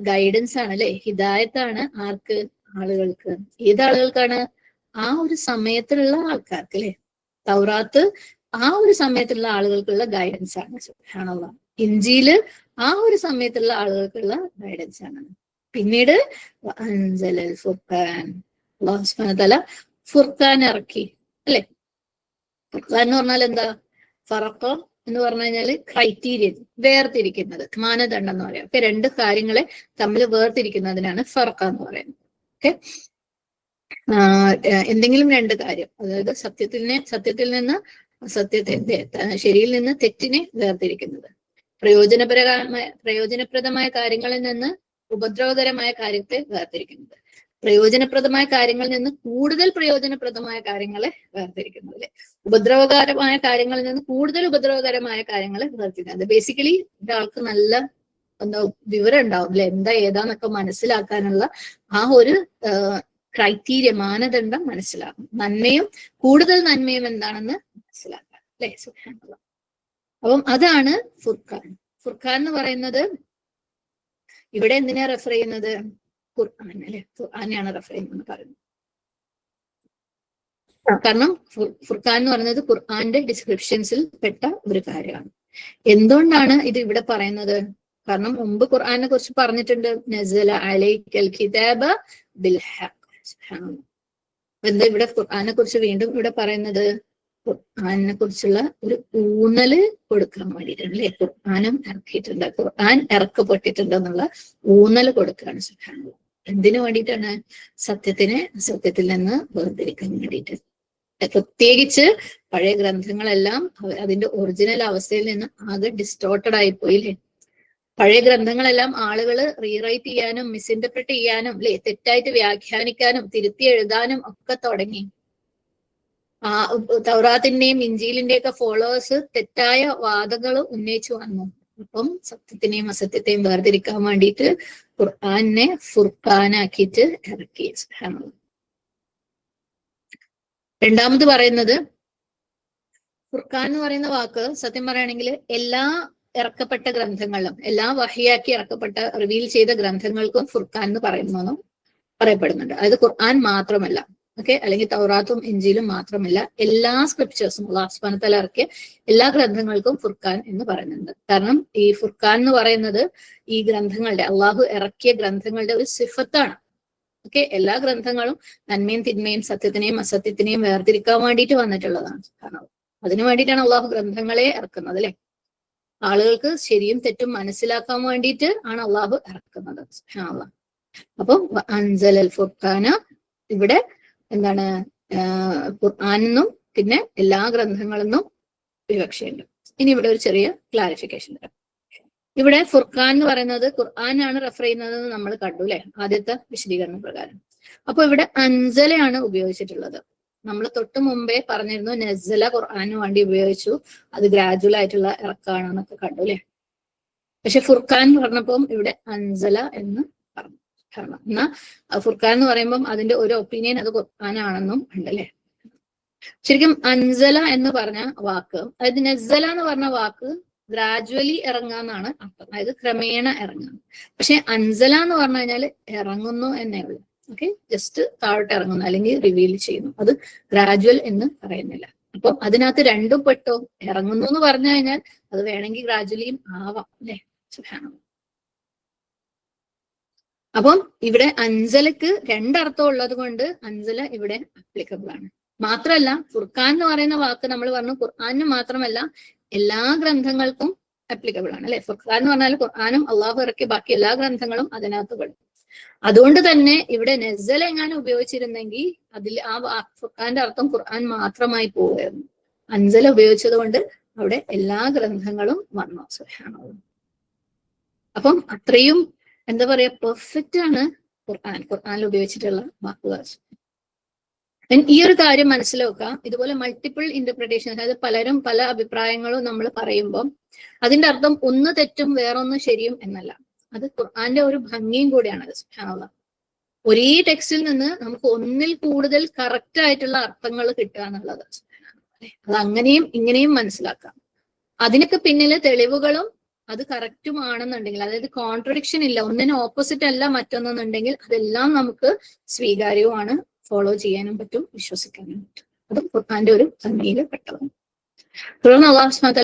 Guidance ആണ് അല്ലെ? ഹിദായത്താണ് ആർക്ക്? ആളുകൾക്ക്. ഏത് ആളുകൾക്കാണ് ആ ഒരു സമയത്തുള്ള ആൾക്കാർക്ക് അല്ലെ? തൗറാത്ത് ആ ഒരു സമയത്തുള്ള ആളുകൾക്കുള്ള ഗൈഡൻസ് ആണ്. ആണുള്ള ഇഞ്ചിയിൽ ആ ഒരു സമയത്തുള്ള ആളുകൾക്കുള്ള ഗൈഡൻസ് ആണ്. പിന്നീട് ഫുർഖാൻ. ഫുർഖാൻ ഇറക്കി. അല്ലെ? ഫുർഖാൻ എന്ന് പറഞ്ഞാൽ എന്താ? ഫറക്ക എന്ന് പറഞ്ഞു കഴിഞ്ഞാൽ ക്രൈറ്റീരിയ വേർതിരിക്കുന്നത് മാനദണ്ഡം എന്ന് പറയാം അപ്പൊ രണ്ട് കാര്യങ്ങളെ തമ്മിൽ വേർതിരിക്കുന്നതിനാണ് ഫർക്ക എന്ന് പറയുന്നത്. ഓക്കെ? എന്തെങ്കിലും രണ്ട് കാര്യം. അതായത് സത്യത്തിനെ സത്യത്തിൽ നിന്ന് സത്യത്തെ ശരിയിൽ നിന്ന് തെറ്റിനെ വേർതിരിക്കുന്നത്. പ്രയോജനപരമായ പ്രയോജനപ്രദമായ കാര്യങ്ങളിൽ നിന്ന് ഉപദ്രവകരമായ കാര്യത്തെ വേർതിരിക്കുന്നത്. പ്രയോജനപ്രദമായ കാര്യങ്ങളിൽ നിന്ന് കൂടുതൽ പ്രയോജനപ്രദമായ കാര്യങ്ങളെ വേർതിരിക്കുന്നത് അല്ലെ? ഉപദ്രവകരമായ കാര്യങ്ങളിൽ നിന്ന് കൂടുതൽ ഉപദ്രവകരമായ കാര്യങ്ങളെ വേർതിരിക്കുന്നത്. ബേസിക്കലി ഒരാൾക്ക് നല്ല എന്താ വിവരം ഉണ്ടാവും അല്ലെ? എന്താ ഏതാന്നൊക്കെ മനസ്സിലാക്കാനുള്ള ആ ഒരു ക്രൈറ്റീരിയ മാനദണ്ഡം മനസ്സിലാക്കും. നന്മയും കൂടുതൽ നന്മയും എന്താണെന്ന് മനസ്സിലാക്കാം അല്ലെ? സുഖാനുള്ള അപ്പം അതാണ് ഫുർഖാൻ. ഫുർഖാൻ എന്ന് പറയുന്നത് ഇവിടെ എന്തിനാ റെഫർ ചെയ്യുന്നത്? ഖുർആൻ അല്ലെ ഖുർആനെയാണ് റെഫർ ചെയ്യുന്നത് പറയുന്നത്. കാരണം ഫുർഖാൻ എന്ന് പറയുന്നത് ഖുർആന്റെ ഡിസ്ക്രിപ്ഷൻസിൽ പെട്ട ഒരു കാര്യമാണ്. എന്തുകൊണ്ടാണ് ഇത് ഇവിടെ പറയുന്നത്? കാരണം മുമ്പ് ഖുർആനെ കുറിച്ച് പറഞ്ഞിട്ടുണ്ട്. നസല അലൈക്കൽ കിതാബ എന്താ ഇവിടെ ഖുർആനെ കുറിച്ച് വീണ്ടും ഇവിടെ പറയുന്നത്? ഖുർആനെ കുറിച്ചുള്ള ഒരു ഊന്നൽ കൊടുക്കാൻ വേണ്ടിയിട്ടുണ്ട് അല്ലെ? ഖുർആനും ഇറക്കിയിട്ടുണ്ട്. ഖുർആൻ ഇറക്കപ്പെട്ടിട്ടുണ്ട് എന്നുള്ള ഊന്നൽ കൊടുക്കുകയാണ്. സുബ്ഹാനല്ലാഹ്. എന്തിനു വേണ്ടിയിട്ടാണ് സത്യത്തിനെ സത്യത്തിൽ നിന്ന് വേർതിരിക്കാൻ വേണ്ടിയിട്ട്? പ്രത്യേകിച്ച് പഴയ ഗ്രന്ഥങ്ങളെല്ലാം അതിന്റെ ഒറിജിനൽ അവസ്ഥയിൽ നിന്ന് ആകെ ഡിസ്റ്റോർട്ടഡ് ആയി പോയില്ലേ പഴയ ഗ്രന്ഥങ്ങളെല്ലാം ആളുകൾ റീറൈറ്റ് ചെയ്യാനും മിസ്ഇന്റർപ്രിറ്റ് ചെയ്യാനും അല്ലെ തെറ്റായിട്ട് വ്യാഖ്യാനിക്കാനും തിരുത്തി എഴുതാനും ഒക്കെ തുടങ്ങി. ആ തൗറാത്തിന്റെയും ഇഞ്ചിയിലിന്റെയും ഒക്കെ ഫോളോവേഴ്സ് തെറ്റായ വാദങ്ങൾ ഉന്നയിച്ചു വന്നു. അപ്പം സത്യത്തിനെയും അസത്യത്തെയും വേർതിരിക്കാൻ വേണ്ടിയിട്ട് ഖുർആാനെ ഫുർഖാനാക്കിയിട്ട് ഇറക്കി. രണ്ടാമത് പറയുന്നത് ഖുർഖാൻ എന്ന് പറയുന്ന വാക്ക് സത്യം പറയുകയാണെങ്കിൽ എല്ലാ ഇറക്കപ്പെട്ട ഗ്രന്ഥങ്ങളും എല്ലാ വഹിയാക്കി ഇറക്കപ്പെട്ട റിവീൽ ചെയ്ത ഗ്രന്ഥങ്ങൾക്കും ഫുർഖാൻ എന്ന് പറയുന്നു പറയപ്പെടുന്നുണ്ട്. അതായത് ഖുർആൻ മാത്രമല്ല. ഓക്കെ? അല്ലെങ്കിൽ തൗറാത്തും ഇഞ്ചിയിലും മാത്രമല്ല എല്ലാ സ്ക്രിപ്റ്റേഴ്സും ഉള്ള ഇറക്കിയ എല്ലാ ഗ്രന്ഥങ്ങൾക്കും ഫുർഖാൻ എന്ന് പറയുന്നുണ്ട്. കാരണം ഈ ഫുർഖാൻ എന്ന് പറയുന്നത് ഈ ഗ്രന്ഥങ്ങളുടെ അള്ളാഹു ഇറക്കിയ ഗ്രന്ഥങ്ങളുടെ ഒരു സിഫത്താണ്. ഓക്കെ? എല്ലാ ഗ്രന്ഥങ്ങളും നന്മയും തിന്മയും സത്യത്തിനെയും അസത്യത്തിനെയും വേർതിരിക്കാൻ വേണ്ടിയിട്ട് വന്നിട്ടുള്ളതാണ് കാരണം അതിനു വേണ്ടിയിട്ടാണ് അള്ളാഹു ഗ്രന്ഥങ്ങളെ ഇറക്കുന്നത് അല്ലെ? ആളുകൾക്ക് ശരിയും തെറ്റും മനസ്സിലാക്കാൻ വേണ്ടിയിട്ട് ആണ് അള്ളാഹു ഇറക്കുന്നത്. അപ്പൊ അൻസൽ അൽ ഫുർഖാന. ഇവിടെ എന്താണ് ഖുർആാനെന്നും പിന്നെ എല്ലാ ഗ്രന്ഥങ്ങളെന്നും വിവക്ഷയുണ്ട് ഇനി ഇവിടെ ഒരു ചെറിയ ക്ലാരിഫിക്കേഷൻ തരാം. ഇവിടെ ഫുർഖാൻ എന്ന് പറയുന്നത് ഖുർആനാണ് റെഫർ ചെയ്യുന്നത് എന്ന് നമ്മൾ കണ്ടു അല്ലെ? ആദ്യത്തെ വിശദീകരണ പ്രകാരം. അപ്പൊ ഇവിടെ അൻസലയാണ് ഉപയോഗിച്ചിട്ടുള്ളത്. നമ്മൾ തൊട്ട് മുമ്പേ പറഞ്ഞിരുന്നു നസല ഖുർആാനു വേണ്ടി ഉപയോഗിച്ചു. അത് ഗ്രാജുവൽ ആയിട്ടുള്ള ഇറക്കാണെന്നൊക്കെ കണ്ടു അല്ലെ? പക്ഷെ ഫുർഖാൻ പറഞ്ഞപ്പം ഇവിടെ അൻസല എന്ന് കാരണം എന്നാ ഫുർഖാൻ എന്ന് പറയുമ്പം അതിന്റെ ഒരു ഒപ്പീനിയൻ അത് ഖുർആാനാണെന്നും ഉണ്ടല്ലേ? ശരിക്കും അൻസല എന്ന് പറഞ്ഞ വാക്ക് അതായത് നസല എന്ന് പറഞ്ഞ വാക്ക് ഗ്രാജുവലി ഇറങ്ങാന്നാണ് അർത്ഥം. അതായത് ക്രമേണ ഇറങ്ങുക പക്ഷെ അൻസല എന്ന് പറഞ്ഞു കഴിഞ്ഞാൽ ഇറങ്ങുന്നു എന്നേ ഉള്ളൂ. ഓക്കെ ജസ്റ്റ് താഴോട്ട് ഇറങ്ങുന്നു അല്ലെങ്കിൽ റിവീൽ ചെയ്യുന്നു. അത് ഗ്രാജുവൽ എന്ന് പറയുന്നില്ല. അപ്പൊ അതിനകത്ത് രണ്ടും പെട്ടോ? ഇറങ്ങുന്നു എന്ന് പറഞ്ഞു കഴിഞ്ഞാൽ അത് വേണമെങ്കിൽ ഗ്രാജുവലിയും ആവാം അല്ലെ? സുഖാനം അപ്പം ഇവിടെ അഞ്ചലക്ക് രണ്ടർത്ഥം ഉള്ളത് കൊണ്ട് അഞ്ചല ഇവിടെ അപ്ലിക്കബിൾ ആണ്. മാത്രമല്ല ഖുർഖാൻ എന്ന് പറയുന്ന വാക്ക് നമ്മൾ പറഞ്ഞു ഖുർആാനും മാത്രമല്ല എല്ലാ ഗ്രന്ഥങ്ങൾക്കും അപ്ലിക്കബിൾ ആണ് അല്ലെ? ഫുർഖാൻ എന്ന് പറഞ്ഞാൽ ഖുർആാനും അള്ളാഹു ഇറക്കി ബാക്കി എല്ലാ ഗ്രന്ഥങ്ങളും അതിനകത്ത് പെടും. അതുകൊണ്ട് തന്നെ ഇവിടെ നസൽ എങ്ങാനും ഉപയോഗിച്ചിരുന്നെങ്കിൽ അതിൽ ആ ഫുർഖാന്റെ അർത്ഥം ഖുർആൻ മാത്രമായി പോവുകയായിരുന്നു. അഞ്ചല ഉപയോഗിച്ചത് കൊണ്ട് അവിടെ എല്ലാ ഗ്രന്ഥങ്ങളും വന്നു സുഹാണവും അപ്പം അത്രയും എന്താ പറയാ പെർഫെക്റ്റ് ആണ് ഖുർആൻ. ഖുർആനിൽ ഉപയോഗിച്ചിട്ടുള്ള വാക്കുകൾ. ഈ ഒരു കാര്യം മനസ്സിലാക്കുക. ഇതുപോലെ മൾട്ടിപ്പിൾ ഇന്റർപ്രിട്ടേഷൻ അതായത് പലരും പല അഭിപ്രായങ്ങളും നമ്മൾ പറയുമ്പോൾ അതിന്റെ അർത്ഥം ഒന്ന് തെറ്റും വേറൊന്ന് ശരിയും എന്നല്ല. അത് ഖുർആന്റെ ഒരു ഭംഗിയും കൂടിയാണ് അത്. ഒരേ ടെക്സ്റ്റിൽ നിന്ന് നമുക്ക് ഒന്നിൽ കൂടുതൽ കറക്റ്റ് ആയിട്ടുള്ള അർത്ഥങ്ങൾ കിട്ടുക എന്നുള്ളത്? അത് അങ്ങനെയും ഇങ്ങനെയും മനസ്സിലാക്കാം. അതിനൊക്കെ പിന്നിലെ തെളിവുകളും അത് കറക്റ്റും ആണെന്നുണ്ടെങ്കിൽ അതായത് കോൺട്രഡിക്ഷൻ ഇല്ല ഒന്നിന് ഓപ്പോസിറ്റ് അല്ല മറ്റൊന്നെന്നുണ്ടെങ്കിൽ അതെല്ലാം നമുക്ക് സ്വീകാര്യവുമാണ് ഫോളോ ചെയ്യാനും പറ്റും വിശ്വസിക്കാനും പറ്റും. അതും ഖുർആാന്റെ ഒരു തന്മയിൽ പെട്ടതാണ് തുടർന്ന് അള്ളാഹു